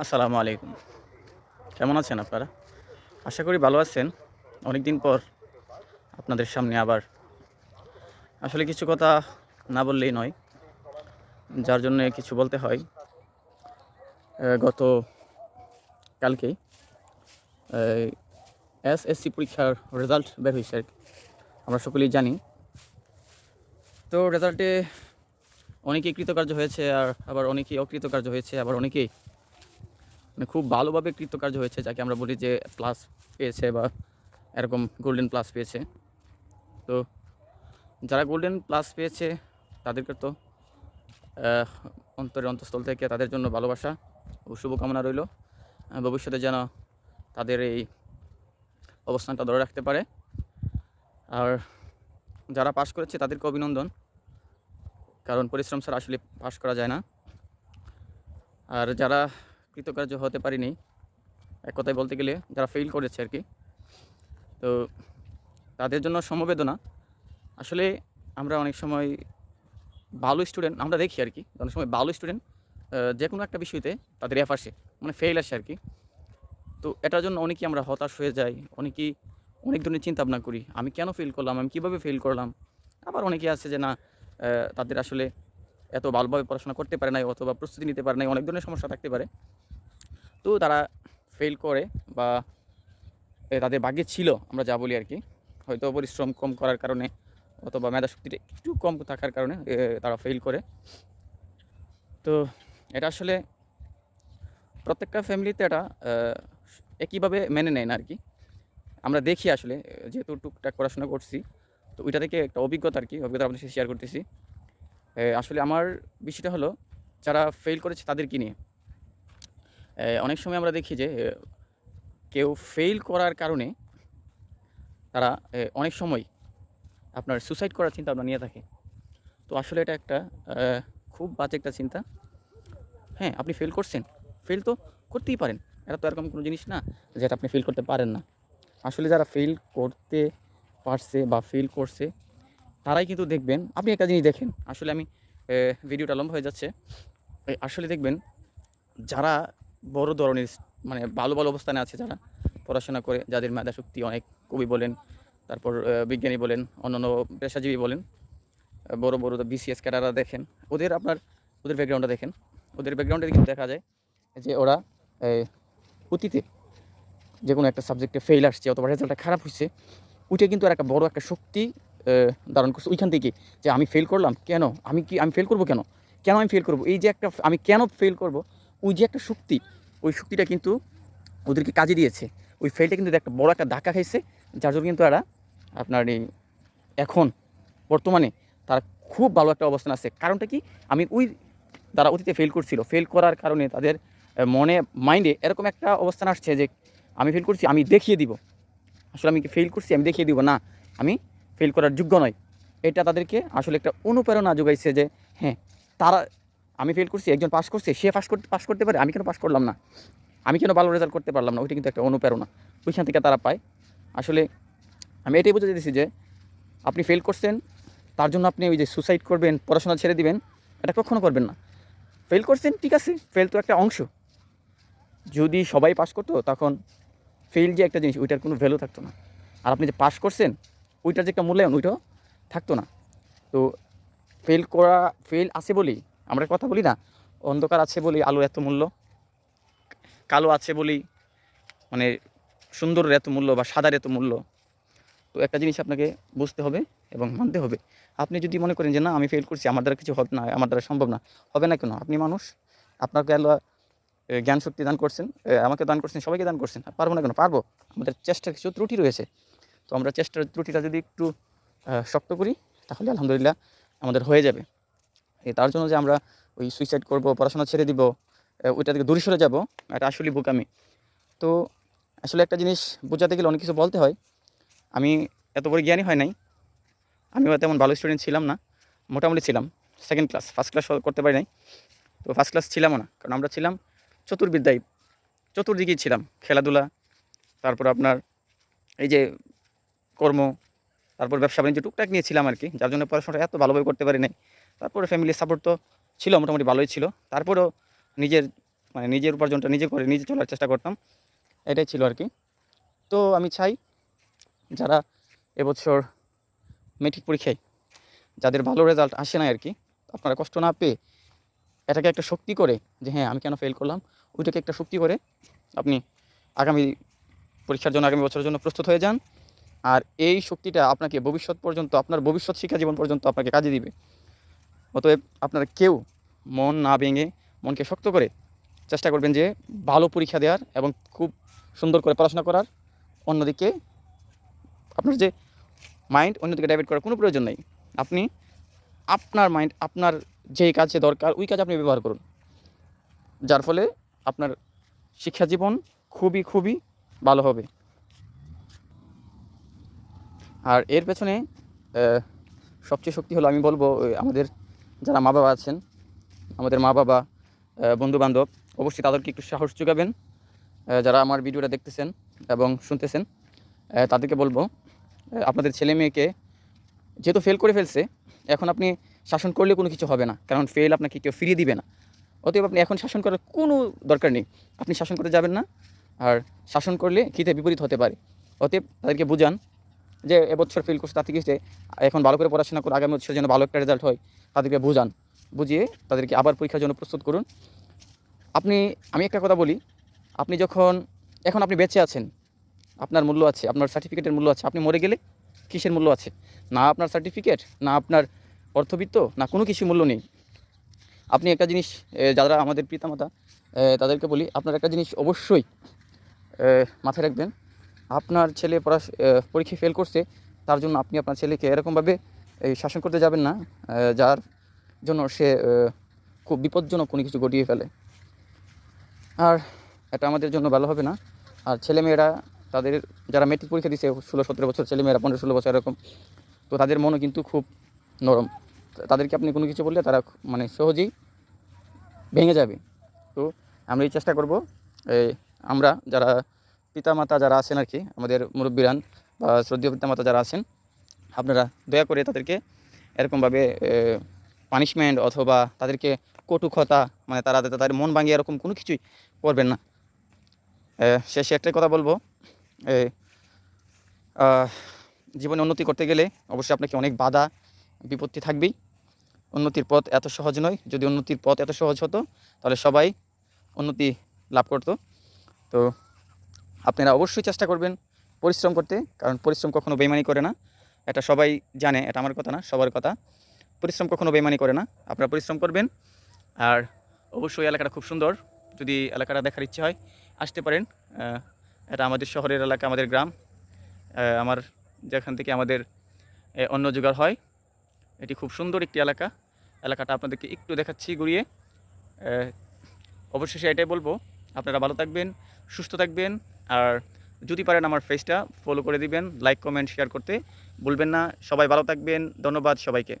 আসসালামু আলাইকুম। কেমন আছেন আপনারা? আশা করি ভালো আছেন। অনেক দিন পর আপনাদের সামনে আবার আসলে কিছু কথা না বললেই নয়, যার জন্য কিছু বলতে হয়। গত কালকেই এসএসসি পরীক্ষার রেজাল্ট বের হয়েছে আমরা সকলেই জানি। তো রেজাল্টে অনেকেই কৃতকার্য হয়েছে আর আবার অনেকেই অকৃতকার্য হয়েছে, আবার অনেকেই মানে খুব ভালোভাবে কৃতকার্য হয়েছে, যাকে আমরা বলি যে প্লাস পেয়েছে বা এরকম গোল্ডেন প্লাস পেয়েছে। তো যারা গোল্ডেন প্লাস পেয়েছে, তাদেরকে তো অন্তরের অন্তঃস্থল থেকে তাদের জন্য ভালোবাসা ও শুভকামনা রইল। ভবিষ্যতে যেন তাদের এই অবস্থানটা ধরে রাখতে পারে। আর যারা পাশ করেছে, তাদেরকে অভিনন্দন, কারণ পরিশ্রম ছাড়া আসলে পাশ করা যায় না। আর যারা কৃতকার্য হতে পারিনি। এক কথায় বলতে গেলে যারা ফেল করেছে আর কি, তো তাদের জন্য সমবেদনা। আসলে আমরা অনেক সময় ভালো স্টুডেন্ট আমরা দেখি আর কি, অনেক সময় ভালো স্টুডেন্ট যে কোনো একটা বিষয়তে তাদের এফ আসে মানে ফেল আসে আর কি। তো এটার জন্য অনেকেই আমরা হতাশ হয়ে যাই, অনেকেই অনেক ধরনের চিন্তা ভাবনা করি, আমি কেন ফেল করলাম, আমি কীভাবে ফেল করলাম? আবার অনেকে আছে যে না তাদের আসলে এত ভালোভাবে পড়াশোনা করতে পারে নাই, অথবা প্রস্তুতি নিতে পারে নাই, অনেক ধরনের সমস্যা থাকতে পারে। তো তারা ফেল করে বা তাদের ভাগ্যে ছিল, আমরা যা বলি আর কি। হয়তো পরিশ্রম কম করার কারণে অথবা মেধাশক্তিটা একটু কম থাকার কারণে তারা ফেল করে। তো এটা আসলে প্রত্যেকটা ফ্যামিলিতে এটা একইভাবে মেনে নেয় না আর কি। আমরা দেখি আসলে যেহেতু টুকটাক পড়াশোনা করছি, তো ওইটা থেকে একটা অভিজ্ঞতা আর কি, অভিজ্ঞতা আপনাদের সাথে শেয়ার করতেছি। আসলে আমার বিষয়টা হলো, যারা ফেল করেছে তাদেরকে নিয়ে। অনেক সময় আমরা দেখি যে কেউ ফেল করার কারণে তারা অনেক সময় আপনার সুসাইড করার চিন্তা ভাবনা নিয়ে থাকে। তো আসলে এটা একটা খুব বাজে একটা চিন্তা। হ্যাঁ আপনি ফেল করছেন। ফেল তো করতেই পারেন। এটা তো এরকম কোনো জিনিস না যেটা আপনি ফেল করতে পারেন না। আসলে যারা ফেল করতে পারছে বা ফেল করছে, তারাই কিন্তু দেখবেন, আপনি একটা জিনিস দেখেন। আসলে আমি ভিডিওটা লম্বা হয়ে যাচ্ছে। আসলে দেখবেন, যারা বড় ধরনের মানে ভালো ভালো অবস্থানে আছে যারা পড়াশোনা করে, যাদের মেধা শক্তি অনেক, কবি বলেন, তারপর বিজ্ঞানী বলেন, অন্যান্য পেশাজীবী বলেন বড় বড় বিসিএস ক্যাডাররা দেখেন। ওদের আপনার, ওদের ব্যাকগ্রাউন্ডটা দেখেন। ওদের ব্যাকগ্রাউন্ডে কিন্তু দেখা যায় যে ওরা অতীতে যে কোনো একটা সাবজেক্টে ফেল আসছে অথবা রেজাল্টটা খারাপ হয়েছে ওইটা কিন্তু আর একটা বড় একটা শক্তি ধারণ করছে ওইখান থেকে যে আমি ফেল করলাম, কেন? আমি কি, আমি ফেল করব কেন? কেন আমি ফেল করব? এই যে একটা, আমি কেন ফেল করব? ওই যে একটা শক্তি, ওই শক্তিটা কিন্তু ওদেরকে কাজে দিয়েছে। ওই ফেলটা কিন্তু একটা বড় একটা ধাক্কা খাইছে, যার জন্য কিন্তু এরা আপনার এখন, বর্তমানে তারা খুব ভালো একটা অবস্থান আছে। কারণটা কি? আমি ওই তারা অতীতে ফেল করছিল ফেল করার কারণে তাদের মনে মাইন্ডে এরকম একটা অবস্থান আসছে যে, আমি ফেল করছি, আমি দেখিয়ে দিব। আসলে আমি ফেল করছি, আমি দেখিয়ে দিব? না, আমি ফেল করার যোগ্য নয় এটা তাদেরকে আসলে একটা অনুপ্রেরণা যোগাইছে যে হ্যাঁ তারা আমি ফেল করছি, একজন পাস করছে, সে পাস করতে পাস করতে পারে, আমি কেন পাস করলাম না? আমি কেন ভালো রেজাল্ট করতে পারলাম না? ওইটা কিন্তু একটা অনুপ্রেরণা। ওইখান থেকে তারা পায়। আসলে আমি এটাই বুঝতে দিয়েছি যে, আপনি ফেল করছেন, তার জন্য আপনি ওই যে সুসাইড করবেন, পড়াশোনা ছেড়ে দিবেন, এটা কখনো করবেন না। ফেল করছেন, ঠিক আছে ফেল তো একটা অংশ। যদি সবাই পাস করতো, তখন ফেল যে একটা জিনিস, ওইটার কোনো ভ্যালু থাকতো না। আর আপনি যে পাস করছেন, ওইটার যে একটা মূল্যায়ন, ওইটাও থাকতো না। তো ফেল করা ফেল আছে বলি আমরা কথা বলি না অন্ধকার আছে বলি আলো এত মূল্য কালো আছে বলি মানে সুন্দরের এত মূল্য বা সাদার এত মূল্য। তো একটা জিনিস আপনাকে বুঝতে হবে এবং মানতে হবে। আপনি যদি মনে করেন যে না আমি ফেল করছি আমার দ্বারা কিছু হবে না আমার দ্বারা সম্ভব না হবে না কেন? আপনি মানুষ আপনাকে এ, জ্ঞান শক্তি দান করছেন আমাকে দান করছেন সবাইকে দান করছেন পারব না কেন? পারব। আমাদের চেষ্টার কিছু ত্রুটি রয়েছে। তো আমরা চেষ্টার ত্রুটিটা যদি একটু শক্ত করি তাহলে আলহামদুলিল্লাহ আমাদের হয়ে যাবে। তার জন্য যে আমরা ওই সুইসাইড করব, পড়াশোনা ছেড়ে দিব ওইটা থেকে দূরে সরে যাব, এটা আসলে বোকামি। তো আসলে একটা জিনিস বোঝাতে গেলে অনেক কিছু বলতে হয়। আমি এত বড় জ্ঞানী হয় নাই। আমিও তেমন ভালো স্টুডেন্ট ছিলাম না, মোটামুটি ছিলাম। সেকেন্ড ক্লাস ফার্স্ট ক্লাস করতে পারি নাই। তো ফার্স্ট ক্লাস ছিলামও না, কারণ আমরা ছিলাম চতুর্বিদ্যায়, চতুর্দিকেই ছিলাম, খেলাধুলা, তারপর আপনার এই যে কর্ম, তারপর ব্যবসা বাণিজ্য, টুকটাক নিয়েছিলাম আর কি। যার জন্য পড়াশোনাটা এত ভালোভাবে করতে পারি নাই। তারপরে ফ্যামিলির সাপোর্ট তো ছিল, মোটামুটি ভালোই ছিল। তারপরেও নিজের মানে নিজের উপার্জনটা নিজে করে নিজে চলার চেষ্টা করতাম। এটাই ছিল আর কি। তো আমি চাই যারা এবছর মেট্রিক পরীক্ষায় যাদের ভালো রেজাল্ট আসে না আর কি, আপনারা কষ্ট না পেয়ে এটাকে একটা শক্তি করে যে হ্যাঁ আমি কেন ফেল করলাম, ওইটাকে একটা শক্তি করে আপনি আগামী পরীক্ষার জন্য, আগামী বছরের জন্য প্রস্তুত হয়ে যান। আর এই শক্তিটা আপনাকে ভবিষ্যৎ পর্যন্ত, আপনার ভবিষ্যৎ শিক্ষা জীবন পর্যন্ত আপনাকে কাজে দিবে। অতএব আপনারা কেউ মন না ভেঙে মনকে শক্ত করে চেষ্টা করবেন যে ভালো পরীক্ষা দেওয়ার এবং খুব সুন্দর করে পড়াশোনা করার। অন্যদিকে আপনার যে মাইন্ড অন্যদিকে ডাইভার্ট করার কোনো প্রয়োজন নেই। আপনি আপনার মাইন্ড আপনার যেই কাজে দরকার, ওই কাজ আপনি ব্যবহার করুন। যার ফলে আপনার শিক্ষা জীবন খুবই খুবই ভালো হবে। আর এর পেছনে সবচেয়ে শক্তি হলো আমি বলব আমাদের যারা মা বাবা আছেন, আমাদের মা বাবা বন্ধু বান্ধব অবশ্যই তাদেরকে একটু সাহস যোগাবেন যারা আমার ভিডিওটা দেখতেছেন এবং শুনতেছেন তাদেরকে বলব আপনাদের ছেলে মেয়েকে যেহেতু ফেল করে ফেলছে, এখন আপনি শাসন করলে কোনো কিছু হবে না, কারণ ফেল আপনাকে কেউ ফিরিয়ে দিবে না। অতএব আপনি এখন শাসন করার কোনো দরকার নেই, আপনি শাসন করতে যাবেন না, আর শাসন করলে খিতে বিপরীত হতে পারে। অতএব তাদেরকে বুঝান যে এবছর ফেল করছে তার থেকে এখন ভালো করে পড়াশোনা করে আগামী বছর যেন ভালো একটা রেজাল্ট হয় তাদেরকে বুঝান, বুঝিয়ে তাদেরকে আবার পরীক্ষার জন্য প্রস্তুত করুন। আপনি, আমি একটা কথা বলি, আপনি যখন, এখন আপনি বেঁচে আছেন, আপনার মূল্য আছে, আপনার সার্টিফিকেটের মূল্য আছে, আপনি মরে গেলে কিসের মূল্য আছে? না আপনার সার্টিফিকেট না আপনার অর্থবিত্ত, না কোনো কিছু মূল্য নেই। আপনি একটা জিনিস যারা আমাদের পিতামাতা তাদেরকে বলি, আপনার একটা জিনিস অবশ্যই মাথায় রাখবেন, আপনার ছেলে পড়া পরীক্ষায় ফেল করছে, তার জন্য আপনি আপনার ছেলেকে এরকমভাবে এই শাসন করতে যাবেন না যার জন্য সে খুব বিপজ্জনক কোনো কিছু ঘটিয়ে ফেলে। আর এটা আমাদের জন্য ভালো হবে না। আর ছেলেমেয়েরা তাদের, যারা মেট্রিক পরীক্ষা দিছে, ষোলো সতেরো বছর, ছেলেমেয়েরা পনেরো ষোলো বছর এরকম, তো তাদের মনও কিন্তু খুব নরম। তাদেরকে আপনি কোনো কিছু বললে তারা মানে সহজেই ভেঙে যাবে। তো আমরা এই চেষ্টা করব আমরা যারা পিতামাতা যারা আছেন আর কি, আমাদের মুরব্বীরান বা শ্রদ্ধীয় পিতামাতা যারা আছেন আপনারা দয়া করে তাদেরকে এরকমভাবে পানিশমেন্ট অথবা তাদেরকে কটুকতা মানে তারা তাদের মন ভাঙিয়ে এরকম কোনো কিছুই করবেন না। শেষে একটাই কথা বলব জীবনে উন্নতি করতে গেলে অবশ্যই আপনাকে অনেক বাধা, বিপত্তি থাকবেই। উন্নতির পথ এত সহজ নয়, যদি উন্নতির পথ এত সহজ হতো, তাহলে সবাই উন্নতি লাভ করতো। তো আপনারা অবশ্যই চেষ্টা করবেন পরিশ্রম করতে, কারণ পরিশ্রম কখনো বেইমানি করে না। এটা সবাই জানে, এটা আমার কথা না, সবার কথা। পরিশ্রম কখনো বেইমানি করে না, আপনারা পরিশ্রম করবেন। আর অবশ্যই এলাকাটা খুব সুন্দর, যদি এলাকাটা দেখার ইচ্ছে হয়, আসতে পারেন। এটা আমাদের শহরের এলাকা, আমাদের গ্রাম। আমার যেখান থেকে আমাদের অন্ন জোগাড় হয়, এটি খুব সুন্দর একটি এলাকা। এলাকাটা আপনাদেরকে একটু দেখাচ্ছি ঘুরিয়ে। অবশেষে এটাই বলব, আপনারা ভালো থাকবেন, সুস্থ থাকবেন। আর যদি পারেন আমার ফেসটা ফলো করে দিবেন লাইক কমেন্ট শেয়ার করতে। ভুলবেন না। সবাই ভালো থাকবেন। ধন্যবাদ সবাইকে।